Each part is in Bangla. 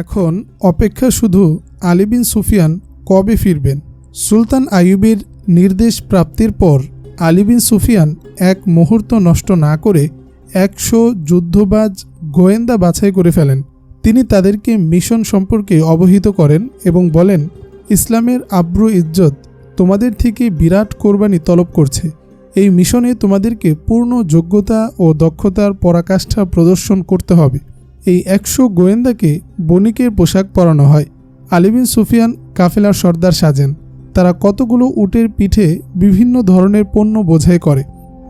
এখন অপেক্ষা শুধু আলী বিন সুফিয়ান কবে ফিরবেন? সুলতান আইয়ুবের নির্দেশ প্রাপ্তির পর আলী বিন সুফিয়ান এক মুহূর্ত নষ্ট না করে একশো যুদ্ধবাজ গোয়েন্দা বাছাই করে ফেলেন। তিনি তাদেরকে মিশন সম্পর্কে অবহিত করেন এবং বলেন, ইসলামের আব্রু ইজ্জত তোমাদের থেকে বিরাট কোরবানি তলব করছে। এই মিশনে তোমাদেরকে পূর্ণ যোগ্যতা ও দক্ষতার পরাকাষ্ঠা প্রদর্শন করতে হবে। এই একশো গোয়েন্দাকে বণিকের পোশাক পরানো হয়। আলিবিন সুফিয়ান কাফেলার সর্দার সাজেন। তারা কতগুলো উটের পিঠে বিভিন্ন ধরনের পণ্য বোঝাই করে।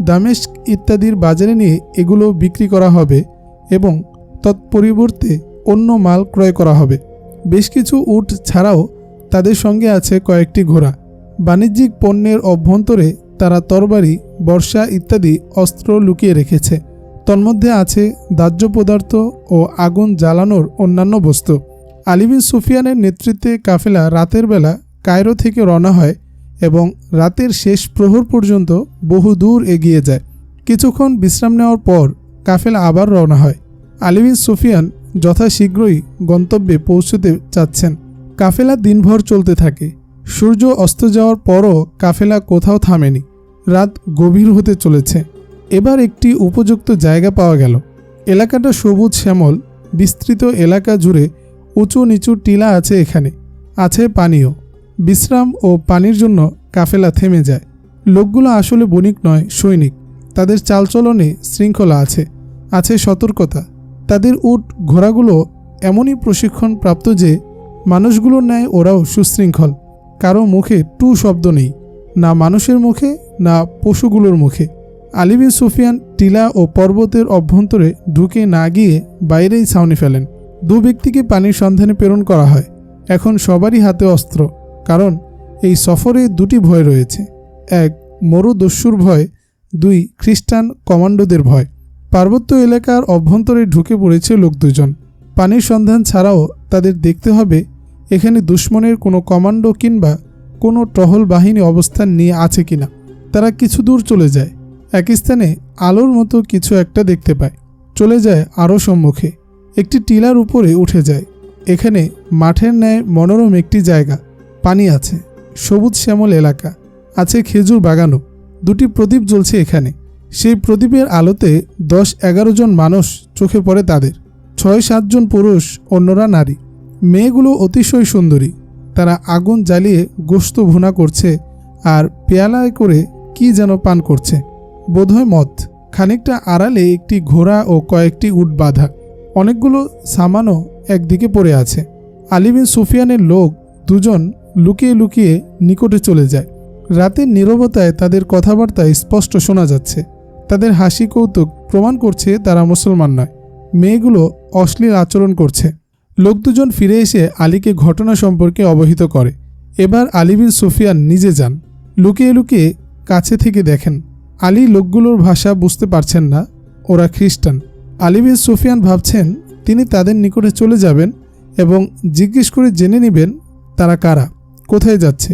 দামেস্ক ইত্যাদির বাজারে নিয়ে এগুলো বিক্রি করা হবে এবং তৎপরিবর্তে অন্য মাল ক্রয় করা হবে। বেশ কিছু উট ছাড়াও তাদের সঙ্গে আছে কয়েকটি ঘোড়া। বাণিজ্যিক পণ্যের অভ্যন্তরে তারা তরবারি, বর্ষা ইত্যাদি অস্ত্র লুকিয়ে রেখেছে। তন্মধ্যে আছে দাহ্য পদার্থ ও আগুন জ্বালানোর অন্যান্য বস্তু। আলিবিন সুফিয়ানের নেতৃত্বে কাফেলা রাতের বেলা কায়রো থেকে রওনা হয় এবং রাতের শেষ প্রহর পর্যন্ত বহু দূর এগিয়ে যায়। কিছুক্ষণ বিশ্রাম নেওয়ার পর কাফেলা আবার রওনা হয়। আলিবিন সুফিয়ান যথাশীঘ্রই গন্তব্যে পৌঁছতে চাচ্ছেন। কাফেলা দিনভর চলতে থাকে। সূর্য অস্ত যাওয়ার পরও কাফেলা কোথাও থামেনি। রাত গভীর হতে চলেছে। এবার একটি উপযুক্ত জায়গা পাওয়া গেল। এলাকাটা সবুজ শ্যামল, বিস্তৃত এলাকা জুড়ে উঁচু নিচু টিলা আছে এখানে। আছে পানীয়। বিশ্রাম ও পানির জন্য কাফেলা থেমে যায়। লোকগুলো আসলে বণিক নয়, সৈনিক। তাদের চালচলনে শৃঙ্খলা আছে আছে সতর্কতা। তাদের উট ঘোড়াগুলো এমনই প্রশিক্ষণ প্রাপ্ত যে মানুষগুলোর ন্যায় ওরাও সুশৃঙ্খল। কারও মুখে টু শব্দ নেই, না মানুষের মুখে, না পশুগুলোর মুখে। আলিবিন সুফিয়ান টিলা ও পর্বতের অভ্যন্তরে ঢুকে না গিয়ে বাইরেই ছাউনি ফেলেন। দু ব্যক্তিকে পানির সন্ধানে প্রেরণ করা হয়। এখন সবারই হাতে অস্ত্র, কারণ এই সফরে দুটি ভয় রয়েছে। এক, মরুদস্যুর ভয়, দুই, খ্রিস্টান কমান্ডোদের ভয়। পার্বত্য এলাকার অভ্যন্তরে ঢুকে পড়েছে লোক দুজন। পানির সন্ধান ছাড়াও তাদের দেখতে হবে, এখানে দুশ্মনের কোনো কমান্ডো কিংবা কোনো টহল বাহিনী অবস্থান নিয়ে আছে কিনা। তারা কিছু দূর চলে যায়। এক স্থানে আলোর মতো কিছু একটা দেখতে পায়। চলে যায় আরও সম্মুখে। একটি টিলার উপরে উঠে যায়। এখানে মাঠের ন্যায় মনোরম একটি জায়গা। পানি আছে। সবুজ শ্যামল এলাকা। আছে খেজুর বাগানও। দুটি প্রদীপ জ্বলছে এখানে। সেই প্রদীপের আলোতে দশ এগারো জন মানুষ চোখে পড়ে তাদের। ছয় সাতজন পুরুষ, অন্যরা নারী। মেয়েগুলো অতিশয় সুন্দরী। তারা আগুন জ্বালিয়ে গোস্ত ভুনা করছে আর পেয়ালায় করে কি যেন পান করছে। বোধহয় মদ। খানিকটা আড়ালে একটি ঘোড়া ও কয়েকটি উট বাঁধা। অনেকগুলো সামানও একদিকে পড়ে আছে। আলিবিন সুফিয়ানের লোক দুজন লুকিয়ে লুকিয়ে নিকটে চলে যায়। রাতের নীরবতায় তাদের কথাবার্তায় স্পষ্ট শোনা যাচ্ছে। তাদের হাসি কৌতুক প্রমাণ করছে তারা মুসলমান নয়। মেয়েগুলো অশ্লীল আচরণ করছে। লোক দুজন ফিরে এসে আলীকে ঘটনা সম্পর্কে অবহিত করে। এবার আলী বিন সুফিয়ান নিজে যান। লুকিয়ে লুকিয়ে কাছে থেকে দেখেন আলী লোকগুলোর ভাষা বুঝতে পারছেন না, ওরা খ্রিস্টান। আলী বিন সুফিয়ান ভাবছেন, তিনি তাদের নিকটে চলে যাবেন এবং জিজ্ঞেস করে জেনে নেবেন তারা কারা, কোথায় যাচ্ছে।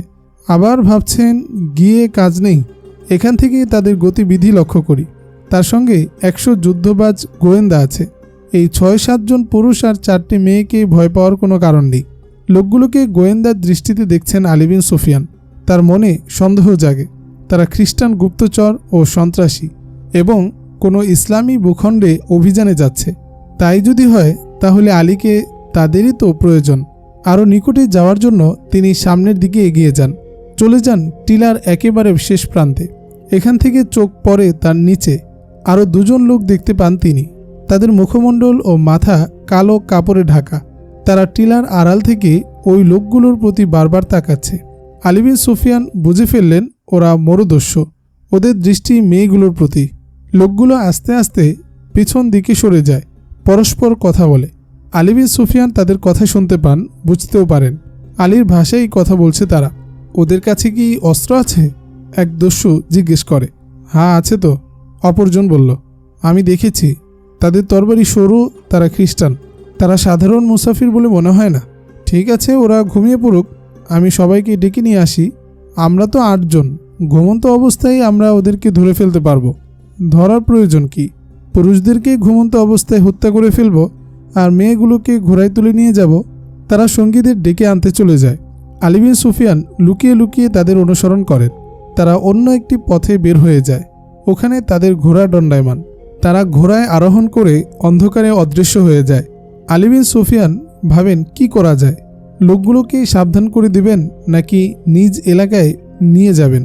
আবার ভাবছেন, গিয়ে কাজ নেই, এখান থেকেই তাদের গতিবিধি লক্ষ্য করি। তার সঙ্গে একশো যুদ্ধবাজ গোয়েন্দা আছে। এই ছয় সাতজন পুরুষ আর চারটি মেয়েকে ভয় পাওয়ার কোনো কারণ নেই। লোকগুলোকে গোয়েন্দার দৃষ্টিতে দেখছেন আলিবিন সুফিয়ান। তার মনে সন্দেহ জাগে। তারা খ্রিস্টান গুপ্তচর ও সন্ত্রাসী এবং কোনো ইসলামী ভূখণ্ডে অভিযানে যাচ্ছে। তাই যদি হয়, তাহলে আলীকে তাদেরই তো প্রয়োজন। আরও নিকটে যাওয়ার জন্য তিনি সামনের দিকে এগিয়ে যান। চলে যান টিলার একেবারে শেষ প্রান্তে। এখান থেকে চোখ পড়ে তার নিচে। আরও দুজন লোক দেখতে পান তিনি। তাদের মুখমণ্ডল ও মাথা কালো কাপড়ে ঢাকা। তারা টিলার আড়াল থেকে ওই লোকগুলোর প্রতি বারবার তাকাচ্ছে। আলিবিন সুফিয়ান বুঝে ফেললেন ওরা মরুদস্য। ওদের দৃষ্টি মেয়েগুলোর প্রতি। লোকগুলো আস্তে আস্তে পিছন দিকে সরে যায়। পরস্পর কথা বলে। আলিবিন সুফিয়ান তাদের কথা শুনতে পান, বুঝতেও পারেন। আলীর ভাষায় কথা বলছে তারা। ওদের কাছে কি অস্ত্র আছে? এক দস্যু জিজ্ঞেস করে। হ্যাঁ আছে তো। অপরজন বলল, আমি দেখেছি। তাদের তরবারি সরু, তারা খ্রিস্টান। তারা সাধারণ মুসাফির বলে মনে হয় না। ঠিক আছে, ওরা ঘুমিয়ে পড়ুক। আমি সবাইকে ডেকে নিয়ে আসি। আমরা তো আটজন। ঘুমন্ত অবস্থায় আমরা ওদেরকে ধরে ফেলতে পারব। ধরার প্রয়োজন কি? পুরুষদেরকে ঘুমন্ত অবস্থায় হত্যা করে ফেলব আর মেয়েগুলোকে ঘোড়ায় তুলে নিয়ে যাব। তারা সঙ্গীদের ডেকে আনতে চলে যায়। আলিবিন সুফিয়ান লুকিয়ে লুকিয়ে তাদের অনুসরণ করেন। তারা অন্য একটি পথে বের হয়ে যায়। ওখানে তাদের ঘোড়া দণ্ডায়মান। তারা ঘোড়ায় আরোহণ করে অন্ধকারে অদৃশ্য হয়ে যায়। আলিবিন সুফিয়ান ভাবেন, কি করা যায়? লোকগুলোকে সাবধান করে দিবেন নাকি নিজ এলাকায় নিয়ে যাবেন?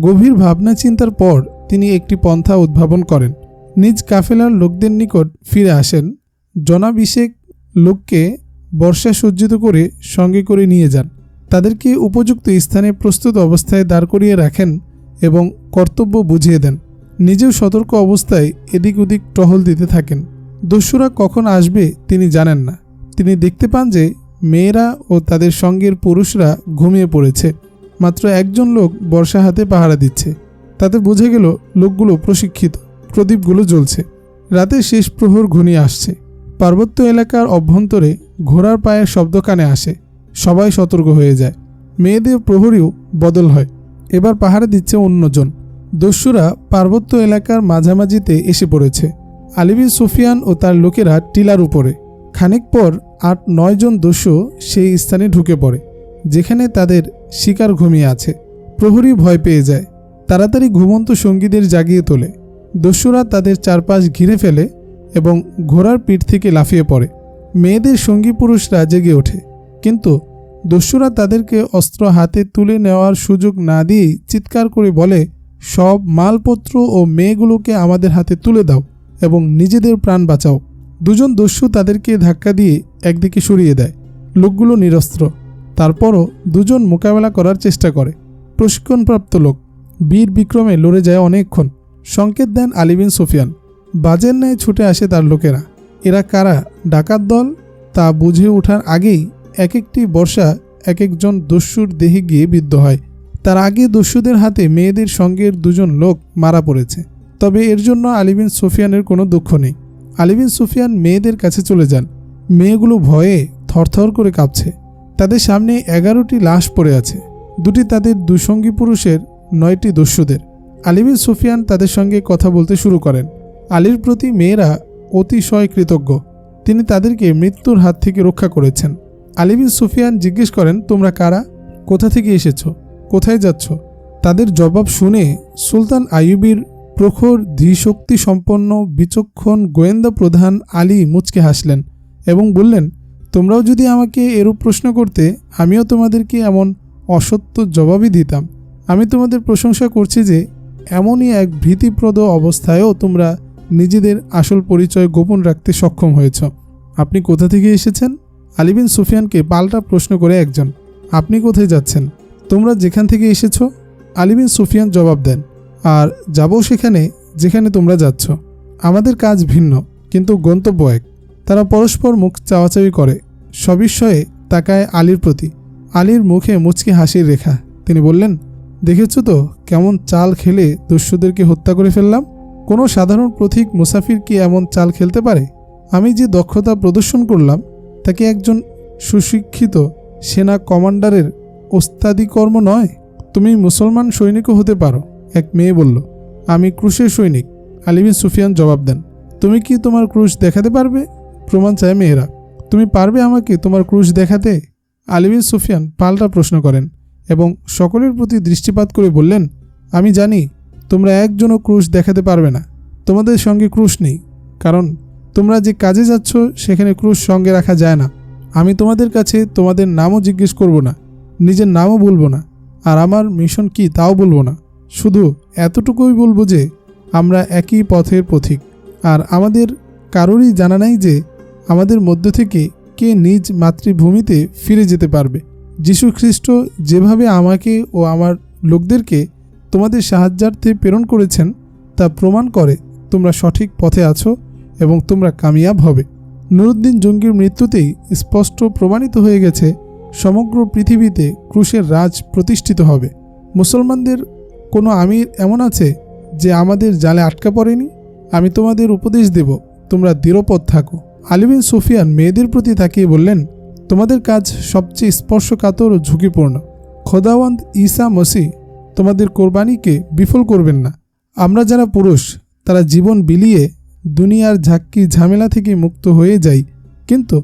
গভীর ভাবনা চিন্তার পর তিনি একটি পন্থা উদ্ভাবন করেন। নিজ কাফেলার লোকদের নিকট ফিরে আসেন। জনাবিষেক লোককে বর্ষা সজ্জিত করে সঙ্গে করে নিয়ে যান। তাদেরকে উপযুক্ত স্থানে প্রস্তুত অবস্থায় দাঁড় করিয়ে রাখেন এবং কর্তব্য বুঝিয়ে দেন। নিজেও সতর্ক অবস্থায় এদিক ওদিক টহল দিতে থাকেন। দস্যুরা কখন আসবে তিনি জানেন না। তিনি দেখতে পান যে মেয়েরা ও তাদের সঙ্গের পুরুষরা ঘুমিয়ে পড়েছে। মাত্র একজন লোক বর্ষা হাতে পাহারা দিচ্ছে। তাতে বোঝা গেল লোকগুলো প্রশিক্ষিত। প্রদীপগুলো জ্বলছে। রাতে শেষ প্রহর ঘনিয়ে আসছে। পার্বত্য এলাকার অভ্যন্তরে ঘোড়ার পায়ের শব্দ কানে আসে। সবাই সতর্ক হয়ে যায়। মেয়েদের প্রহরীও বদল হয়। এবার পাহারা দিচ্ছে অন্যজন। দস্যুরা পার্বত্য এলাকার মাঝামাঝিতে এসে পড়েছে। আলিবিন সুফিয়ান ও তার লোকেরা টিলার উপরে। খানিক পর আট নয়জন দস্যু সেই স্থানে ঢুকে পড়ে, যেখানে তাদের শিকার ঘুমিয়ে আছে। প্রহরী ভয় পেয়ে যায়। তাড়াতাড়ি ঘুমন্ত সঙ্গীদের জাগিয়ে তোলে। দস্যুরা তাদের চারপাশ ঘিরে ফেলে এবং ঘোড়ার পিঠ থেকে লাফিয়ে পড়ে। মেয়েদের সঙ্গী পুরুষরা জেগে ওঠে, কিন্তু দস্যুরা তাদেরকে অস্ত্র হাতে তুলে নেওয়ার সুযোগ না দিয়েই চিৎকার করে বলে, সব মালপত্র ও মেয়েগুলোকে আমাদের হাতে তুলে দাও এবং নিজেদের প্রাণ বাঁচাও। দুজন দস্যু তাদেরকে ধাক্কা দিয়ে একদিকে সরিয়ে দেয়। লোকগুলো নিরস্ত্র। তারপরও দুজন মোকাবেলা করার চেষ্টা করে। প্রশিক্ষণপ্রাপ্ত লোক। বীর বিক্রমে লড়ে যায় অনেকক্ষণ। সংকেত দেন আলিবিন সুফিয়ান। বাজের ন্যায় ছুটে আসে তার লোকেরা। এরা কারা? ডাকাত দল? তা বুঝে ওঠার আগেই এক একটি বর্ষা এক একজন দস্যুর দেহে গিয়ে বিদ্ধ হয়। তার আগে দস্যুদের হাতে মেয়েদের সঙ্গের দুজন লোক মারা পড়েছে। তবে এর জন্য আলিবিন সুফিয়ানের কোনো দুঃখ নেই। আলিবিন সুফিয়ান মেয়েদের কাছে চলে যান। মেয়েগুলো ভয়ে থরথর করে কাঁপছে। তাদের সামনে এগারোটি লাশ পড়ে আছে। দুটি তাদের দুসঙ্গী পুরুষের, নয়টি দস্যুদের। আলিবিন সুফিয়ান তাদের সঙ্গে কথা বলতে শুরু করেন। আলীর প্রতি মেয়েরা অতিশয় কৃতজ্ঞ। তিনি তাদেরকে মৃত্যুর হাত থেকে রক্ষা করেছেন। আলিবিন সুফিয়ান জিজ্ঞেস করেন, তোমরা কারা? কোথা থেকে এসেছ? কোথায় যাচ্ছ? তাদের জবাব শুনে সুলতান আইয়ুবির প্রখর ধীশক্তি সম্পন্ন, বিচক্ষণ গোয়েন্দা প্রধান আলী মুচকে হাসলেন এবং বললেন, তোমরাও যদি আমাকে এরূপ প্রশ্ন করতে, আমিও তোমাদেরকে এমন অসত্য জবাবই দিতাম। আমি তোমাদের প্রশংসা করছি যে, এমনই এক ভীতিপ্রদ অবস্থায়ও তোমরা নিজেদের আসল পরিচয় গোপন রাখতে সক্ষম হয়েছ। আপনি কোথা থেকে এসেছেন? আলিবিন সুফিয়ানকে পাল্টা প্রশ্ন করে একজন, আপনি কোথায় যাচ্ছেন? তোমরা যেখান থেকে এসেছ? আলিবিন সুফিয়ান জবাব দেন আর যাব সেখানে যেখানে তোমরা যাচ্ছ। আমাদের কাজ ভিন্ন, কিন্তু গন্তব্য এক। তারা পরস্পর মুখ চাওয়াচাওয়ি করে, সবিস্ময়ে তাকায় আলীর প্রতি। আলীর মুখে মুচকি হাসির রেখা। তিনি বললেন, দেখেছ তো কেমন চাল খেলে দস্যুদেরকে হত্যা করে ফেললাম? কোনো সাধারণ প্রথিক মুসাফির কি এমন চাল খেলতে পারে? আমি যে দক্ষতা প্রদর্শন করলাম, তাকে একজন সুশিক্ষিত সেনা কমান্ডারের ওস্তাদি কর্ম নয়। তুমি মুসলমান সৈনিকও হতে পারো। এক মেয়ে বলল, আমি ক্রুশের সৈনিক। আলিবিন সুফিয়ান জবাব দেন, তুমি কি তোমার ক্রুশ দেখাতে পারবে? প্রমাণ চায় মেয়েরা, তুমি পারবে আমাকে তোমার ক্রুশ দেখাতে? আলিবিন সুফিয়ান পাল্টা প্রশ্ন করেন এবং সকলের প্রতি দৃষ্টিপাত করে বললেন, আমি জানি তোমরা একজনও ক্রুশ দেখাতে পারবে না। তোমাদের সঙ্গে ক্রুশ নেই, কারণ তোমরা যে কাজে যাচ্ছ সেখানে ক্রুশ সঙ্গে রাখা যায় না। আমি তোমাদের কাছে তোমাদের নামও জিজ্ঞেস করব না, নিজের নামও বলব না, আর আমার মিশন কি তাও বলব না। শুধু এতটুকুই বলব যে, আমরা একই পথের পথিক। আর আমাদের কারোরই জানা নাই যে, আমাদের মধ্য থেকে কে নিজ মাতৃভূমিতে ফিরে যেতে পারবে। যীশু খ্রিস্ট যেভাবে আমাকে ও আমার লোকদেরকে তোমাদের সাহায্যার্থে প্রেরণ করেছেন, তা প্রমাণ করে তোমরা সঠিক পথে আছো এবং তোমরা কামিয়াব হবে। নুরুদ্দিন জঙ্গির মৃত্যুতেই স্পষ্ট প্রমাণিত হয়ে গেছে, সমগ্র পৃথিবীতে ক্রুশের রাজ প্রতিষ্ঠিত হবে। মুসলমানদের কোনো আমির এমন আছে যে আমাদের জালে আটকা পড়েনি? আমি তোমাদের উপদেশ দেব, তোমরা দৃঢ়পদ থাকো। আলিবিন সুফিয়ান মেয়েদের প্রতি তাকিয়ে বললেন, তোমাদের কাজ সবচেয়ে স্পর্শকাতর ও ঝুঁকিপূর্ণ। খোদাওয়ান্ত ঈসা মসি তোমাদের কোরবানিকে বিফল করবেন না। আমরা যারা পুরুষ, তারা জীবন বিলিয়ে দুনিয়ার ঝাক্কি ঝামেলা থেকে মুক্ত হয়ে যাই। কিন্তু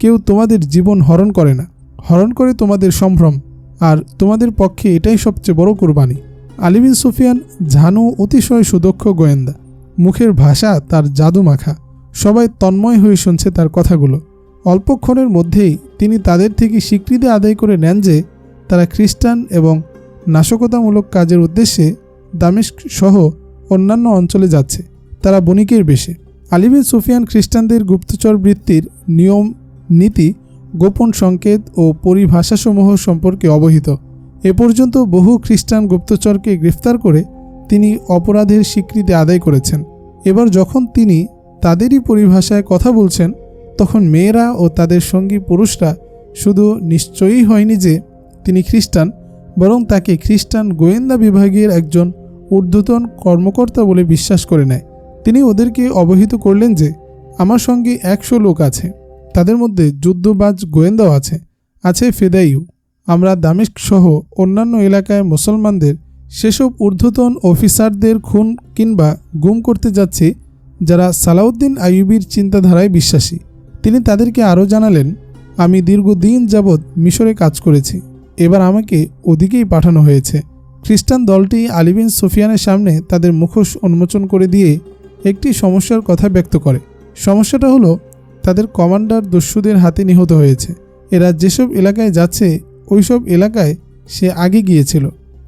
কেউ তোমাদের জীবন হরণ করে না। হরণ করে তোমাদের সম্ভ্রম, আর তোমাদের পক্ষে এটাই সবচেয়ে বড় কোরবানি। আলী বিন সুফিয়ান ঝানু অতিশয় সুদক্ষ গোয়েন্দা। মুখের ভাষা তার জাদু মাখা সবাই তন্ময় হয়ে শুনছে তার কথাগুলো। অল্পক্ষণের মধ্যেই তিনি তাদের থেকে স্বীকৃতি আদায় করে নেন যে, তারা খ্রিস্টান এবং নাশকতামূলক কাজের উদ্দেশ্যে দামেস্ক সহ অন্যান্য অঞ্চলে যাচ্ছে। তারা বণিকের বেশে। আলিবিন সুফিয়ান খ্রিস্টানদের গুপ্তচর বৃত্তির নিয়ম, নীতি, গোপন সংকেত ও পরিভাষাসমূহ সম্পর্কে অবহিত। এ পর্যন্ত বহু খ্রিস্টান গুপ্তচরকে গ্রেফতার করে তিনি অপরাধের স্বীকৃতি আদায় করেছেন। এবার যখন তিনি তাদেরই পরিভাষায় কথা বলছেন, তখন মেয়েরা ও তাদের সঙ্গী পুরুষরা শুধু নিশ্চয়ই হয়নি যে তিনি খ্রিস্টান, বরং তাকে খ্রিস্টান গোয়েন্দা বিভাগের একজন ঊর্ধ্বতন কর্মকর্তা বলে বিশ্বাস করে নেয়। তিনি ওদেরকে অবহিত করলেন যে, আমার সঙ্গে একশো লোক আছে। তাদের মধ্যে যুদ্ধবাজ গোয়েন্দাও আছে আছে ফেদাইউ আমরা দামেস্ক সহ অন্যান্য এলাকায় মুসলমানদের, সেসব ঊর্ধ্বতন অফিসারদের খুন কিংবা গুম করতে যাচ্ছি, যারা সালাউদ্দিন আইয়ুবির চিন্তাধারায় বিশ্বাসী। তিনি তাদেরকে আরও জানালেন, আমি দীর্ঘদিন যাবৎ মিশরে কাজ করেছি। এবার আমাকে ওদিকেই পাঠানো হয়েছে। খ্রিস্টান দলটি আলিবিন সুফিয়ানের সামনে তাদের মুখোশ উন্মোচন করে দিয়ে একটি সমস্যার কথা ব্যক্ত করে। সমস্যাটা হলো, তাদের কমান্ডার দস্যুদের হাতে নিহত হয়েছে। এরা যেসব এলাকায় যাচ্ছে ওইসব এলাকায় সে আগে গিয়েছিল,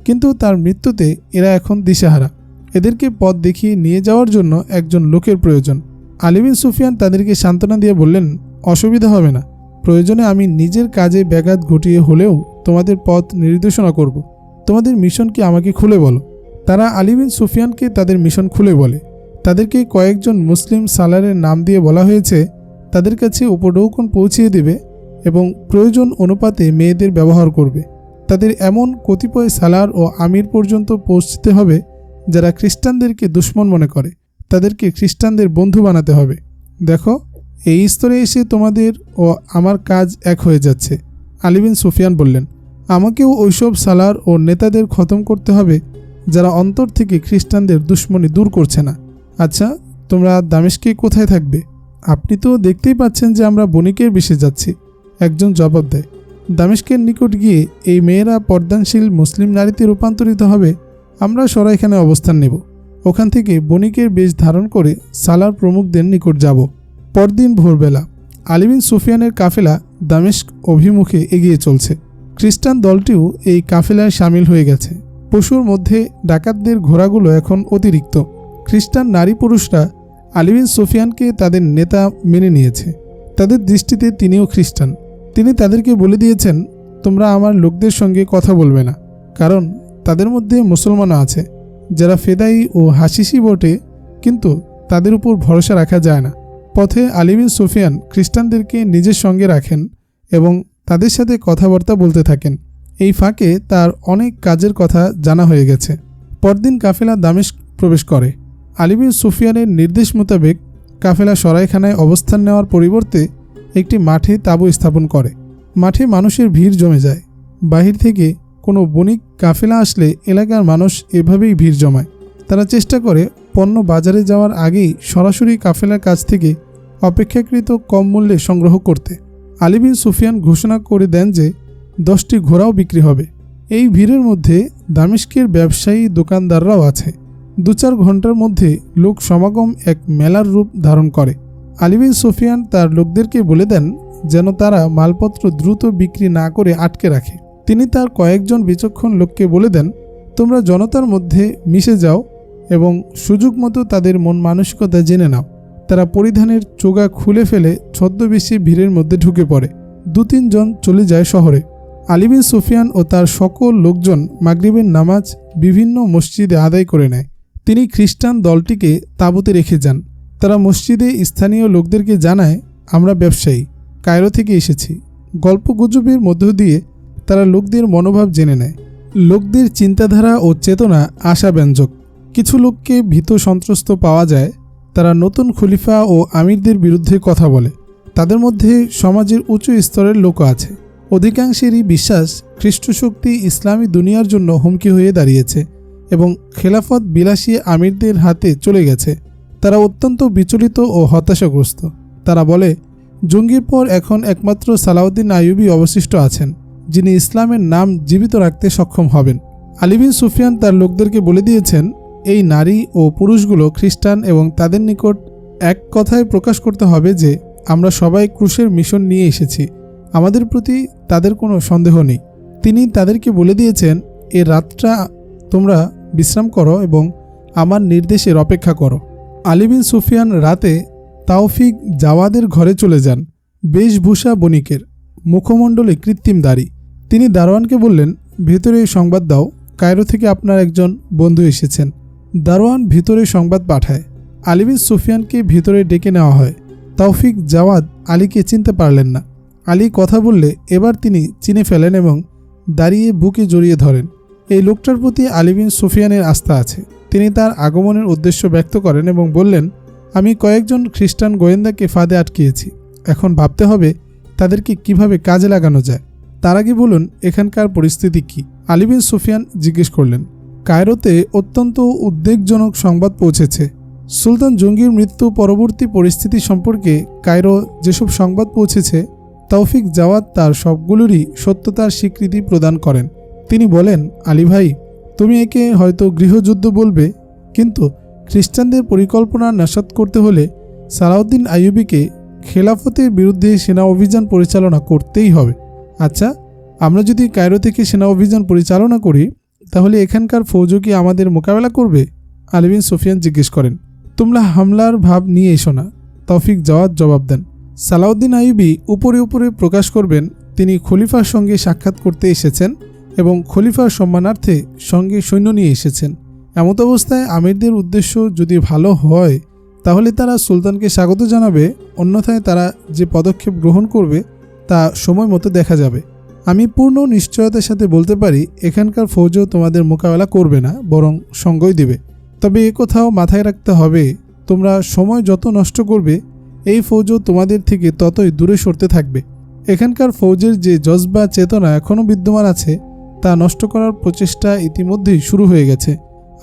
কিন্তু তার মৃত্যুতে এরা এখন দিশেহারা। এদেরকে পথ দেখিয়ে নিয়ে যাওয়ার জন্য একজন লোকের প্রয়োজন। আলিবিন সুফিয়ান তাদেরকে সান্ত্বনা দিয়ে বললেন, অসুবিধা হবে না। প্রয়োজনে আমি নিজের কাজে ব্যাঘাত ঘটিয়ে হলেও তোমাদের পথ নির্দেশনা করব। তোমাদের মিশন কি আমাকে খুলে বলো। তারা আলিবিন সুফিয়ানকে তাদের মিশন খুলে বলে। তাদেরকে কয়েকজন মুসলিম সালারের নাম দিয়ে বলা হয়েছে, তাদের কাছে উপঢৌকন পৌঁছিয়ে দেবে এবং প্রয়োজন অনুপাতে মেয়েদের ব্যবহার করবে। তাদের এমন কতিপয় সালার ও আমির পর্যন্ত পৌঁছতে হবে যারা খ্রিস্টানদেরকে দুশ্মন মনে করে। তাদেরকে খ্রিস্টানদের বন্ধু বানাতে হবে। দেখো, এই স্তরে এসে তোমাদের ও আমার কাজ এক হয়ে যাচ্ছে। আলিবিন সুফিয়ান বললেন, আমাকেও ওইসব সালার ও নেতাদের খতম করতে হবে যারা অন্তর থেকে খ্রিস্টানদের দুশ্মনী দূর করছে না। আচ্ছা তোমরা দামেশকে কোথায় থাকবে? আপনি তো দেখতেই পাচ্ছেন যে আমরা বণিকের বেশে যাচ্ছি। একজন জবাব দেয়। দামেশকের নিকট গিয়ে এই মেয়েরা পর্দানশীল মুসলিম নারীতে রূপান্তরিত হবে, আমরা সরাইখানে অবস্থান নেব। ওখান থেকে বণিকের বেশ ধারণ করে সালার প্রমুখদের নিকট যাব। পরদিন ভোরবেলা আলিবিন সুফিয়ানের কাফেলা দামেস্ক অভিমুখে এগিয়ে চলছে। খ্রিস্টান দলটিও এই কাফেলায় সামিল হয়ে গেছে। পশুর মধ্যে ডাকাতদের ঘোড়াগুলো এখন অতিরিক্ত। খ্রিস্টান নারী পুরুষরা আলিবিন সুফিয়ানকে তাদের নেতা মেনে নিয়েছে। তাদের দৃষ্টিতে তিনিও খ্রিস্টান। তিনি তাদেরকে বলে দিয়েছেন, তোমরা আমার লোকদের সঙ্গে কথা বলবে না, কারণ তাদের মধ্যে মুসলমানও আছে, যারা ফেদাই ও হাসিসি বটে, কিন্তু তাদের উপর ভরসা রাখা যায় না। পথে আলিবিন সুফিয়ান খ্রিস্টানদেরকে নিজের সঙ্গে রাখেন এবং তাদের সাথে কথাবার্তা বলতে থাকেন। এই ফাঁকে তার অনেক কাজের কথা জানা হয়ে গেছে। পরদিন কাফেলা দামেশ প্রবেশ করে। আলিবিন সুফিয়ানের নির্দেশ মোতাবেক কাফেলা সরাইখানায় অবস্থান নেওয়ার পরিবর্তে একটি মাঠে তাঁবু স্থাপন করে। মাঠে মানুষের ভিড় জমে যায়। বাহির থেকে কোনো বণিক, কাফেলা আসলে এলাকার মানুষ এভাবেই ভিড় জমায়। তারা চেষ্টা করে পণ্য বাজারে যাওয়ার আগেই সরাসরি কাফেলার কাছ থেকে অপেক্ষাকৃত কম মূল্যে সংগ্রহ করতে। আলিবিন সুফিয়ান ঘোষণা করে দেন যে, দশটি ঘোড়াও বিক্রি হবে। এই ভিড়ের মধ্যে দামেস্কের ব্যবসায়ী দোকানদাররাও আছে। দু চার ঘণ্টার মধ্যে লোক সমাগম এক মেলার রূপ ধারণ করে। আলিবিন সুফিয়ান তার লোকদেরকে বলে দেন যেন তারা মালপত্র দ্রুত বিক্রি না করে আটকে রাখে। তিনি তার কয়েকজন বিচক্ষণ লোককে বলে দেন, তোমরা জনতার মধ্যে মিশে যাও এবং সুযোগ মতো তাদের মন মানসিকতা জেনে নাও। তারা পরিধানের চোগা খুলে ফেলে ছদ্মবেশী ভিড়ের মধ্যে ঢুকে পড়ে। দু তিনজন চলে যায় শহরে। আলিবিন সুফিয়ান ও তার সকল লোকজন মাগরিবের নামাজ বিভিন্ন মসজিদে আদায় করে নেয়। তিনি খ্রিস্টান দলটিকে তাঁবুতে রেখে যান। তারা মসজিদে স্থানীয় লোকদেরকে জানায়, আমরা ব্যবসায়ী। কায়রো থেকে এসেছি। গল্প গুজবের মধ্য দিয়ে তারা লোকদের মনোভাব জেনে নেয়। লোকদের চিন্তাধারা ও চেতনা আশাব্যঞ্জক। কিছু লোককে ভীত সন্ত্রস্ত পাওয়া যায়। তারা নতুন খলিফা ও আমিরদের বিরুদ্ধে কথা বলে। তাদের মধ্যে সমাজের উঁচু স্তরের লোক আছে। অধিকাংশেরই বিশ্বাস খ্রিস্টশক্তি ইসলামী দুনিয়ার জন্য হুমকি হয়ে দাঁড়িয়েছে এবং খেলাফত বিলাসী আমিরদের হাতে চলে গেছে। তারা অত্যন্ত বিচলিত ও হতাশাগ্রস্ত। তারা বলে, জঙ্গির পর এখন একমাত্র সালাউদ্দিন আইয়ুবি অবশিষ্ট আছেন, যিনি ইসলামের নাম জীবিত রাখতে সক্ষম হবেন। আলিবিন সুফিয়ান তার লোকদেরকে বলে দিয়েছেন, এই নারী ও পুরুষগুলো খ্রিস্টান এবং তাদের নিকট এক কথায় প্রকাশ করতে হবে যে, আমরা সবাই ক্রুশের মিশন নিয়ে এসেছি। আমাদের প্রতি তাদের কোনো সন্দেহ নেই। তিনি তাদেরকে বলে দিয়েছেন, এ রাতটা তোমরা বিশ্রাম করো এবং আমার নির্দেশের অপেক্ষা করো। আলিবিন সুফিয়ান রাতে তাওফিক জাওয়াদের ঘরে চলে যান বেশভূষা বণিকের। মুখমণ্ডলে কৃত্রিম দাড়ি। তিনি দারোয়ানকে বললেন, ভেতরে এই সংবাদ দাও। কায়রো থেকে আপনার একজন বন্ধু এসেছেন। দারোয়ান ভিতরে সংবাদ পাঠায়। আলিবিন সুফিয়ানকে ভিতরে ডেকে নেওয়া হয়। তৌফিক জাওয়াদ আলীকে চিনতে পারলেন না। আলী কথা বললে এবার তিনি চিনে ফেলেন এবং দাঁড়িয়ে বুকে জড়িয়ে ধরেন। এই লোকটার প্রতি আলিবিন সুফিয়ানের আস্থা আছে। তিনি তার আগমনের উদ্দেশ্য ব্যক্ত করেন এবং বললেন, আমি কয়েকজন খ্রিস্টান গোয়েন্দাকে ফাঁদে আটকিয়েছি। এখন ভাবতে হবে তাদেরকে কীভাবে কাজে লাগানো যায়। তার আগে বলুন, এখানকার পরিস্থিতি কি? আলিবিন সুফিয়ান জিজ্ঞেস করলেন, কায়রোতে অত্যন্ত উদ্বেগজনক সংবাদ পৌঁছেছে। সুলতান জঙ্গির মৃত্যু পরবর্তী পরিস্থিতি সম্পর্কে কায়রো যেসব সংবাদ পৌঁছেছে, তৌফিক জাওয়াত তার সবগুলোরই সত্যতার স্বীকৃতি প্রদান করেন। তিনি বলেন, আলী ভাই তুমি একে হয়তো গৃহযুদ্ধ বলবে, কিন্তু খ্রিস্টানদের পরিকল্পনা নাসাত করতে হলে সালাউদ্দিন আইয়ুবিকে খেলাফতের বিরুদ্ধে সেনা অভিযান পরিচালনা করতেই হবে। আচ্ছা আমরা যদি কায়রো থেকে সেনা অভিযান পরিচালনা করি, তাহলে এখানকার ফৌজও কি আমাদের মোকাবেলা করবে? আলিবিন সুফিয়ান জিজ্ঞেস করেন। তোমরা হামলার ভাব নিয়ে এসো না, তৌফিক জওয়াদ জবাব দেন। সালাউদ্দিন আইবি উপরে উপরে প্রকাশ করবেন, তিনি খলিফার সঙ্গে সাক্ষাৎ করতে এসেছেন। এবং খলিফার সম্মানার্থে সঙ্গে সৈন্য নিয়ে এসেছেন। এমত অবস্থায় আমিরদের উদ্দেশ্য যদি ভালো হয়, তাহলে তারা সুলতানকে স্বাগত জানাবে, অন্যথায় তারা যে পদক্ষেপ গ্রহণ করবে, তা সময় মতো দেখা যাবে। আমি পূর্ণ নিশ্চয়তার সাথে বলতে পারি, এখানকার ফৌজও তোমাদের মোকাবেলা করবে না, বরং সঙ্গই দেবে। তবে এ কোথাও মাথায় রাখতে হবে, তোমরা সময় যত নষ্ট করবে, এই ফৌজও তোমাদের থেকে ততই দূরে সরতে থাকবে। এখানকার ফৌজের যে জজবা চেতনা এখনও বিদ্যমান আছে তা নষ্ট করার প্রচেষ্টা ইতিমধ্যেই শুরু হয়ে গেছে।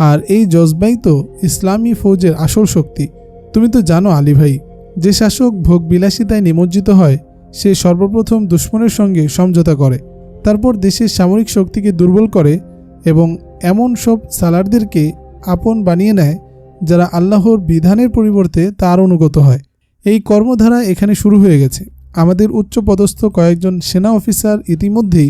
আর এই জজবাই তো ইসলামী ফৌজের আসল শক্তি। তুমি তো জানো আলী ভাই, যে শাসক ভোগ বিলাসিতায় নিমজ্জিত হয়, সে সর্বপ্রথম দুশ্মনের সঙ্গে সমঝোতা করে, তারপর দেশের সামরিক শক্তিকে দুর্বল করে এবং এমন সব সালারদেরকে আপন বানিয়ে নেয়, যারা আল্লাহর বিধানের পরিবর্তে তার অনুগত হয়। এই কর্মধারা এখানে শুরু হয়ে গেছে। আমাদের উচ্চপদস্থ কয়েকজন সেনা অফিসার ইতিমধ্যেই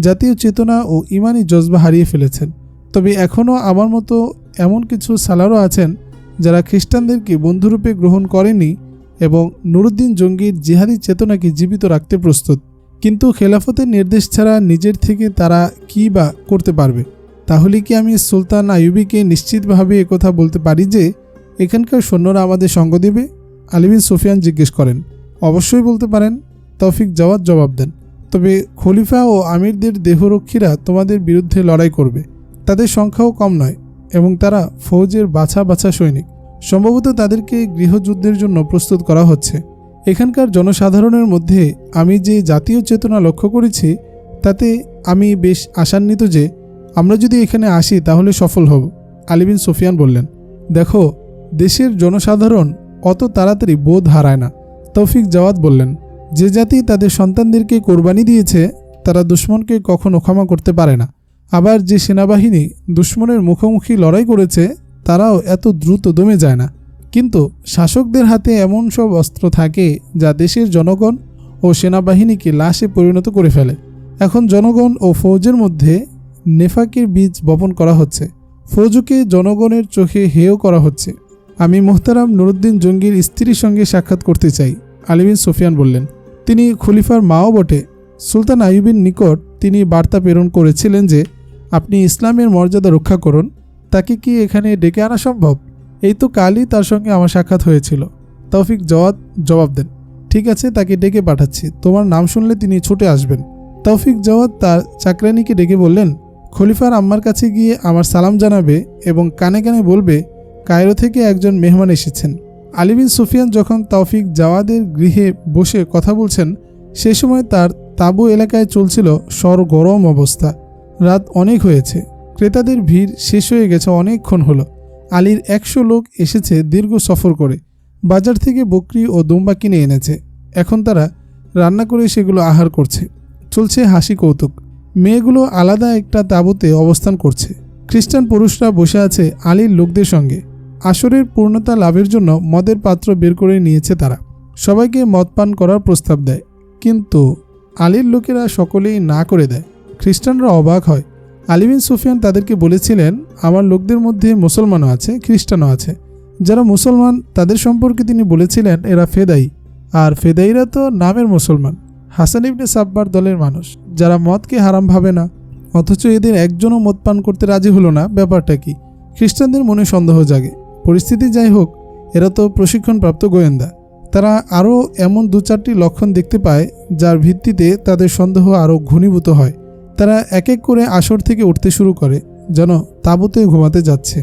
জাতীয় চেতনা ও ইমানি জজবা হারিয়ে ফেলেছেন। তবে এখনও আমার মতো এমন কিছু সালারও আছেন যারা খ্রিস্টানদেরকে বন্ধুরূপে গ্রহণ করেনি এবং নুরুদ্দিন জঙ্গির জিহাদি চেতনাকে জীবিত রাখতে প্রস্তুত। কিন্তু খেলাফতের নির্দেশ ছাড়া নিজের থেকে তারা কী বা করতে পারবে? তাহলে কি আমি সুলতান আইয়ুবিকে নিশ্চিতভাবে একথা বলতে পারি যে, এখানকার সৈন্যরা আমাদের সঙ্গ দেবে? আলিবিন সুফিয়ান জিজ্ঞেস করেন। অবশ্যই বলতে পারেন। তৌফিক জওয়াদ জবাব দেন। তবে খলিফা ও আমিরদের দেহরক্ষীরা তোমাদের বিরুদ্ধে লড়াই করবে। তাদের সংখ্যাও কম নয় এবং তারা ফৌজের বাছা বাছা সৈনিক। সম্ভবত তাদেরকে গৃহযুদ্ধের জন্য প্রস্তুত করা হচ্ছে। এখানকার জনসাধারণের মধ্যে আমি যে জাতীয় চেতনা লক্ষ্য করেছি, তাতে আমি বেশ আশান্বিত যে আমরা যদি এখানে আসি তাহলে সফল হব আলিবিন সোফিয়ান বললেন। দেখো, দেশের জনসাধারণ অত তাড়াতাড়ি বোধ হারায় না, তৌফিক জাওয়াদ বললেন। যে জাতি তাদের সন্তানদেরকে কোরবানি দিয়েছে, তারা দুশ্মনকে কখনো ক্ষমা করতে পারে না। আবার যে সেনাবাহিনী দুশ্মনের মুখোমুখি লড়াই করেছে, তারাও এত দ্রুত দমে যায় না। কিন্তু শাসকদের হাতে এমন সব অস্ত্র থাকে, যা দেশের জনগণ ও সেনাবাহিনীকে লাশে পরিণত করে ফেলে। এখন জনগণ ও ফৌজের মধ্যে নেফাকের বীজ বপন করা হচ্ছে। ফৌজকে জনগণের চোখে হেয় করা হচ্ছে। আমি মোহতারাম নুরুদ্দিন জঙ্গির স্ত্রীর সঙ্গে সাক্ষাৎ করতে চাই আলিবিন সুফিয়ান বললেন। তিনি খলিফার মাও বটে। সুলতান আইয়ুবিন নিকট তিনি বার্তা প্রেরণ করেছিলেন যে, আপনি ইসলামের মর্যাদা রক্ষা করুন, তাকে কি এখানে ডেকে আনা সম্ভব? এই তো কালই তার সঙ্গে আমার সাক্ষাৎ হয়েছিল। তৌফিক জওয়াদ জবাব দেন। ঠিক আছে, তাকে ডেকে পাঠাচ্ছি। তোমার নাম শুনলে তিনি ছুটে আসবেন। তৌফিক জওয়াদ তার চাকরানিকে ডেকে বললেন, খলিফার আম্মার কাছে গিয়ে আমার সালাম জানাবে এবং কানে কানে বলবে, কায়রো থেকে একজন মেহমান এসেছেন। আলিবিন সুফিয়ান যখন তৌফিক জাওয়াদের গৃহে বসে কথা বলছেন, সে সময় তার তাবু এলাকায় চলছিল সরগরম অবস্থা। রাত অনেক হয়েছে। ক্রেতাদের ভিড় শেষ হয়ে গেছে অনেকক্ষণ হলো। আলীর একশো লোক এসেছে দীর্ঘ সফর করে। বাজার থেকে বকরি ও দুম্বা কিনে এনেছে। এখন তারা রান্না করে সেগুলো আহার করছে। চলছে হাসি কৌতুক। মেয়েগুলো আলাদা একটা তাঁবুতে অবস্থান করছে। খ্রিস্টান পুরুষরা বসে আছে আলীর লোকদের সঙ্গে। আসরের পূর্ণতা লাভের জন্য মদের পাত্র বের করে নিয়েছে তারা। সবাইকে মদ পান করার প্রস্তাব দেয়। কিন্তু আলীর লোকেরা সকলেই না করে দেয়। খ্রিস্টানরা অবাক হয়। আলী বিন সুফিয়ান তাদেরকে বলেছিলেন, আমার লোকদের মধ্যে মুসলমানও আছে, খ্রিস্টানও আছে। যারা মুসলমান, তাদের সম্পর্কে তিনি বলেছিলেন, এরা ফেদাই আর ফেদাইরা তো নামের মুসলমান। হাসান ইবনে সাব্বার দলের মানুষ। যারা মদকে হারাম ভাবে না, অথচ এদের একজনও মদ পান করতে রাজি হলো না, ব্যাপারটা কি? খ্রিস্টানদের মনে সন্দেহ জাগে। পরিস্থিতি যাই হোক, এরা তো প্রশিক্ষণপ্রাপ্ত গোয়েন্দা। তারা আরও এমন দু চারটি লক্ষণ দেখতে পায়, যার ভিত্তিতে তাদের সন্দেহ আরও ঘনীভূত হয়। তারা এক এক করে আসর থেকে উঠতে শুরু করে, যেন তাঁবুতে ঘুমাতে যাচ্ছে।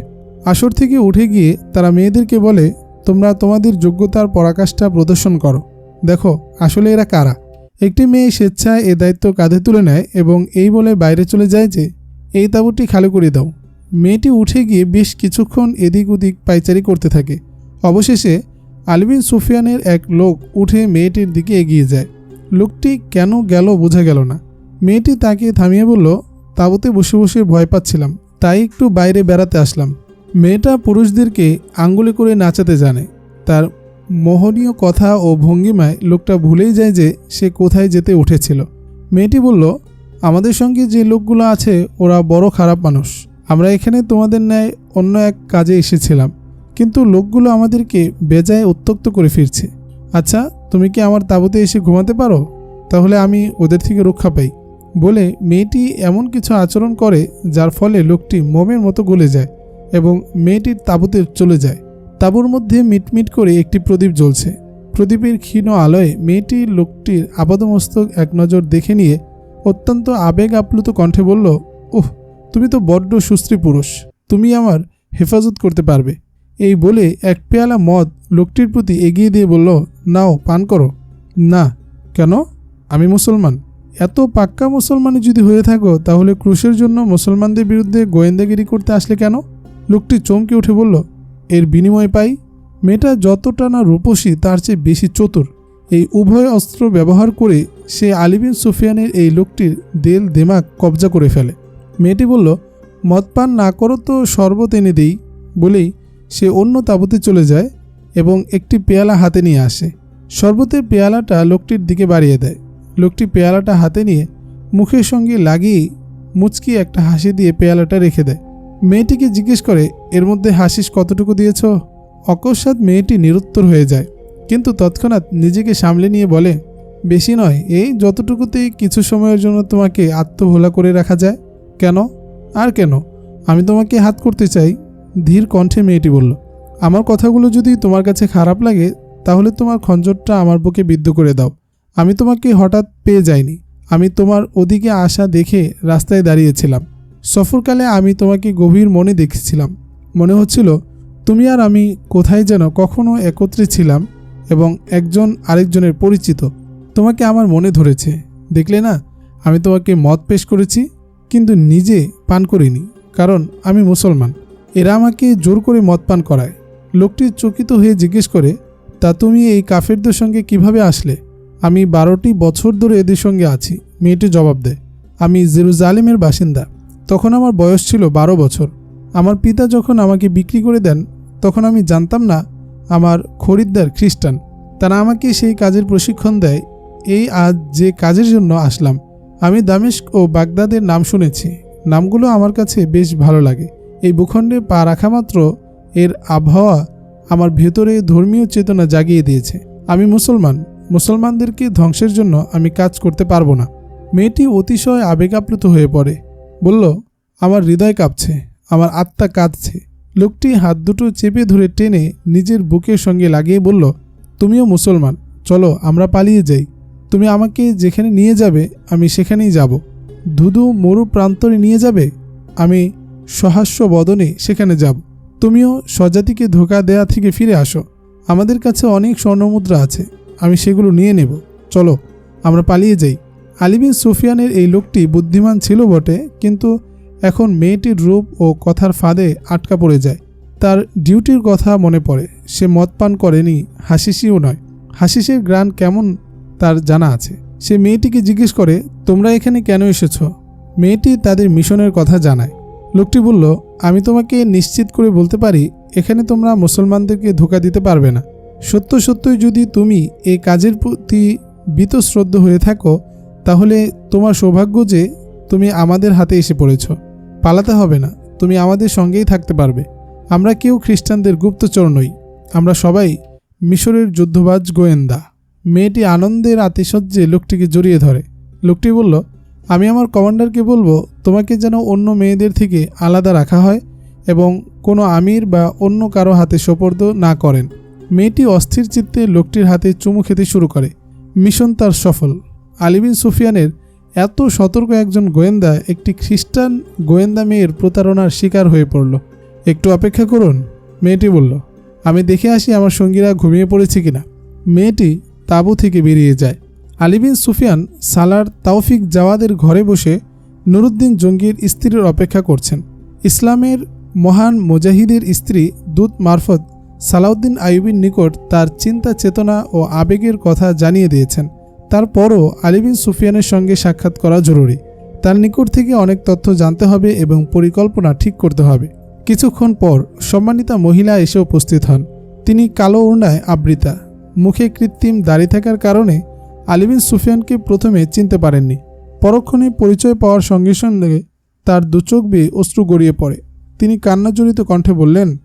আসর থেকে উঠে গিয়ে তারা মেয়েদেরকে বলে, তোমরা তোমাদের যোগ্যতার পরাকাষ্ঠা প্রদর্শন করো। দেখো, আসলে এরা কারা? একটি মেয়ে স্বেচ্ছায় এ দায়িত্ব কাঁধে তুলে নেয় এবং এই বলে বাইরে চলে যায় যে, এই তাঁবুটি খালি করে দাও। মেয়েটি উঠে গিয়ে বেশ কিছুক্ষণ এদিক ওদিক পাইচারি করতে থাকে। অবশেষে আলবিন সুফিয়ানের এক লোক উঠে মেয়েটির দিকে এগিয়ে যায়। লোকটি কেন গেল বোঝা গেল না। মেয়েটি তাকে থামিয়ে বলল, তাঁবুতে বসে বসে ভয় পাচ্ছিলাম, তাই একটু বাইরে বেড়াতে আসলাম। মেয়েটা পুরুষদেরকে আঙ্গুলে করে নাচাতে জানে। তার মোহনীয় কথা ও ভঙ্গিমায় লোকটা ভুলেই যায় যে সে কোথায় যেতে উঠেছিল। মেয়েটি বলল, আমাদের সঙ্গে যে লোকগুলো আছে, ওরা বড় খারাপ মানুষ। আমরা এখানে তোমাদের ন্যায় অন্য এক কাজে এসেছিলাম, কিন্তু লোকগুলো আমাদেরকে বেজায় উত্তক্ত করে ফিরছে। আচ্ছা তুমি কি আমার তাঁবুতে এসে ঘুমাতে পারো? তাহলে আমি ওদের থেকে রক্ষা পাই। বলে মেয়েটি এমন কিছু আচরণ করে যার ফলে লোকটি মোমের মতো গলে যায় এবং মেয়েটির তাঁবুতে চলে যায়। তাঁবুর মধ্যে মিটমিট করে একটি প্রদীপ জ্বলছে। প্রদীপের ক্ষীণ আলোয় মেয়েটি লোকটির আপাদমস্তক এক নজর দেখে নিয়ে অত্যন্ত আবেগ আপ্লুত কণ্ঠে বলল ওহ তুমি তো বড্ড সুস্ত্রী পুরুষ। তুমি আমার হেফাজত করতে পারবে। এই বলে এক পেয়ালা মদ লোকটির প্রতি এগিয়ে দিয়ে বলল, নাও, পান করো। না, কেন? আমি মুসলমান। এত পাক্কা মুসলমানি যদি হয়ে থাকো, তাহলে ক্রুশের জন্য মুসলমানদের বিরুদ্ধে গোয়েন্দাগিরি করতে আসলে কেন? লোকটি চমকে উঠে বলল, এর বিনিময় পাই? মেয়েটা যতটা না রূপসী, তার চেয়ে বেশি চতুর। এই উভয় অস্ত্র ব্যবহার করে সে আলিবিন সুফিয়ানের এই লোকটির দেল দেমাগ কবজা করে ফেলে। মেয়েটি বলল, মদ পান না করো তো শরবত এনে দেই। বলেই সে অন্য তাঁবুতে চলে যায় এবং একটি পেয়ালা হাতে নিয়ে আসে। শরবতের পেয়ালাটা লোকটির দিকে বাড়িয়ে দেয়। লোকটি পেয়ালাটা হাতে নিয়ে মুখের সঙ্গে লাগিয়ে মুচকি একটা হাসি দিয়ে পেয়ালাটা রেখে দেয়। মেয়েটিকে জিজ্ঞেস করে, এর মধ্যে হাসিস কতটুকু দিয়েছ? অকস্মাৎ মেয়েটি নিরুত্তর হয়ে যায়, কিন্তু তৎক্ষণাৎ নিজেকে সামলে নিয়ে বলে, বেশি নয়, এই যতটুকুতেই কিছু সময়ের জন্য তোমাকে আত্মভোলা করে রাখা যায় কেন? আর কেন? আমি তোমাকে হাত করতে চাই। ধীর কণ্ঠে মেয়েটি বলল, আমার কথাগুলো যদি তোমার কাছে খারাপ লাগে, তাহলে তোমার খঞ্জরটা আমার বুকে বিদ্ধ করে দাও। আমি তোমাকে হঠাৎ পেয়ে যাইনি। আমি তোমার ওদিকে আসা দেখে রাস্তায় দাঁড়িয়েছিলাম। সফরকালে আমি তোমাকে গভীর মনে দেখেছিলাম। মনে হচ্ছিল, তুমি আর আমি কোথায় যেন কখনো একত্রে ছিলাম এবং একজন আরেকজনের পরিচিত। তোমাকে আমার মনে ধরেছে। দেখলে না? আমি তোমাকে মত পেশ করেছি কিন্তু নিজে পান করিনি, কারণ আমি মুসলমান। এরা আমাকে জোর করে মদ পান করায়। লোকটি চকিত হয়ে জিজ্ঞেস করে, তা তুমি এই কাফেরদের সঙ্গে কীভাবে আসলে? আমি বারোটি বছর ধরে এদের সঙ্গে আছি। মেয়েটি জবাব দেয়, আমি জেরুজালেমের বাসিন্দা। তখন আমার বয়স ছিল বারো বছর। আমার পিতা যখন আমাকে বিক্রি করে দেন, তখন আমি জানতাম না আমার খরিদ্দার খ্রিস্টান। তারা আমাকে সেই কাজের প্রশিক্ষণ দেয়। এই আজ যে কাজের জন্য আসলাম। আমি দামেস্ক ও বাগদাদের নাম শুনেছি। নামগুলো আমার কাছে বেশ ভালো লাগে। এই ভূখণ্ডে পা রাখা মাত্র এর আবহাওয়া আমার ভেতরে ধর্মীয় চেতনা জাগিয়ে দিয়েছে। আমি মুসলমান। মুসলমানদেরকে ধ্বংসের জন্য আমি কাজ করতে পারব না। মেয়েটি অতিশয় আবেগাপ্লুত হয়ে পড়ে। বলল, আমার হৃদয় কাঁপছে। আমার আত্মা কাঁদছে। লোকটি হাত দুটো চেপে ধরে টেনে নিজের বুকের সঙ্গে লাগিয়ে বলল, তুমিও মুসলমান। চলো, আমরা পালিয়ে যাই। তুমি আমাকে যেখানে নিয়ে যাবে, আমি সেখানেই যাব। ধুধু মরু প্রান্তরে নিয়ে যাবে, আমি সহাস্য বদনে সেখানে যাব। তুমিও স্বজাতিকে ধোকা দেয়া থেকে ফিরে আসো। আমাদের কাছে অনেক স্বর্ণমুদ্রা আছে, আমি সেগুলো নিয়ে নেব। চলো, আমরা পালিয়ে যাই। আলিবিন সুফিয়ানের এই লোকটি বুদ্ধিমান ছিল বটে, কিন্তু এখন মেয়েটির রূপ ও কথার ফাঁদে আটকা পড়ে যায়। তার ডিউটির কথা মনে পড়ে। সে মদ পান করেনি, হাসিসিও নয়। হাসিসের গ্রান কেমন তার জানা আছে। সে মেয়েটিকে জিজ্ঞেস করে, তোমরা এখানে কেন এসেছ? মেয়েটি তাদের মিশনের কথা জানায়। লোকটি বলল, আমি তোমাকে নিশ্চিত করে বলতে পারি, এখানে তোমরা মুসলমানদেরকে ধোকা দিতে পারবে না। সত্য সত্যই যদি তুমি এই কাজের প্রতি বীতশ্রদ্ধ হয়ে থাকো, তাহলে তোমার সৌভাগ্য যে তুমি আমাদের হাতে এসে পড়েছ। পালাতে হবে না, তুমি আমাদের সঙ্গেই থাকতে পারবে। আমরা কেউ খ্রিস্টানদের গুপ্তচর নই। আমরা সবাই মিশরের যুদ্ধবাজ গোয়েন্দা। মেয়েটি আনন্দের আতিশয্যে লোকটিকে জড়িয়ে ধরে। লোকটি বলল, আমি আমার কমান্ডারকে বলব, তোমাকে যেন অন্য মেয়েদের থেকে আলাদা রাখা হয় এবং কোনো আমির বা অন্য কারও হাতে সোপর্দ না করেন। মেয়েটি অস্থির চিত্তে লোকটির হাতে চুমু খেতে শুরু করে। মিশন তার সফল। আলিবিন সুফিয়ানের এত সতর্ক একজন গোয়েন্দা একটি খ্রিস্টান গোয়েন্দা মেয়ের প্রতারণার শিকার হয়ে পড়ল। একটু অপেক্ষা করুন, মেয়েটি বলল, আমি দেখে আসি আমার সঙ্গীরা ঘুমিয়ে পড়েছে কিনা। মেয়েটি তাঁবু থেকে বেরিয়ে যায়। আলিবিন সুফিয়ান সালার তাওফিক জাওয়াদের ঘরে বসে নুরুদ্দিন জঙ্গির স্ত্রীর অপেক্ষা করছেন। ইসলামের মহান মুজাহিদের স্ত্রী দূত মারফত সালাউদ্দিন আইয়ুবির নিকট তার চিন্তা, চেতনা ও আবেগের কথা জানিয়ে দিয়েছেন। তারপরও আলিবিন সুফিয়ানের সঙ্গে সাক্ষাৎ করা জরুরি। তার নিকট থেকে অনেক তথ্য জানতে হবে এবং পরিকল্পনা ঠিক করতে হবে। কিছুক্ষণ পর সম্মানিতা মহিলা এসে উপস্থিত হন। তিনি কালো ওড়নায় আবৃতা। মুখে কৃত্রিম দাড়ি থাকার কারণে আলিবিন সুফিয়ানকে প্রথমে চিনতে পারেননি। পরক্ষণে পরিচয় পাওয়ার সঙ্গে সঙ্গে তার দুচোখ বেয়ে অশ্রু গড়িয়ে পড়ে। তিনি কান্নাজড়িত কণ্ঠে বললেন